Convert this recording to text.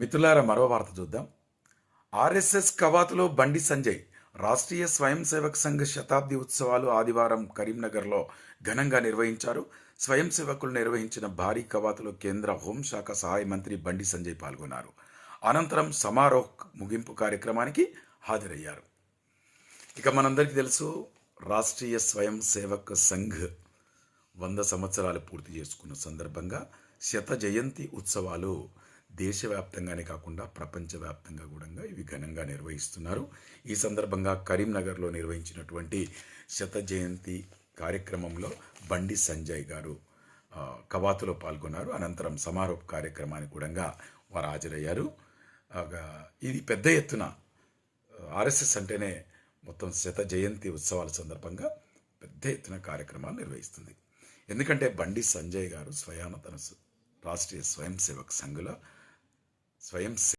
మిత్రులారా మరో వార్త చూద్దాం. ఆర్ఎస్ఎస్ కవాతులో బండి సంజయ్ రాష్ట్రీయ స్వయం సేవక్ సంఘ్ శతాబ్ది ఉత్సవాలు ఆదివారం కరీంనగర్లో ఘనంగా నిర్వహించారు. స్వయం సేవకులు నిర్వహించిన భారీ కవాతులో కేంద్ర హోంశాఖ సహాయ మంత్రి బండి సంజయ్ పాల్గొన్నారు. అనంతరం సమారోహ్ ముగింపు కార్యక్రమానికి హాజరయ్యారు. ఇక మనందరికీ తెలుసు రాష్ట్రీయ స్వయం సేవక్ సంఘ్ వంద సంవత్సరాలు పూర్తి చేసుకున్న సందర్భంగా శత జయంతి ఉత్సవాలు దేశవ్యాప్తంగానే కాకుండా ప్రపంచవ్యాప్తంగా కూడా ఇవి ఘనంగా నిర్వహిస్తున్నారు. ఈ సందర్భంగా కరీంనగర్లో నిర్వహించినటువంటి శత జయంతి కార్యక్రమంలో బండి సంజయ్ గారు కవాతులో పాల్గొన్నారు. అనంతరం సమారోహ కార్యక్రమానికి కూడా వారు హాజరయ్యారు. ఇది పెద్ద ఎత్తున ఆర్ఎస్ఎస్ అంటేనే మొత్తం శత జయంతి ఉత్సవాల సందర్భంగా పెద్ద ఎత్తున కార్యక్రమాలు నిర్వహిస్తుంది. ఎందుకంటే బండి సంజయ్ గారు స్వయాన తన రాష్ట్రీయ స్వయం సేవక్ సంఘులో స్వయం సే-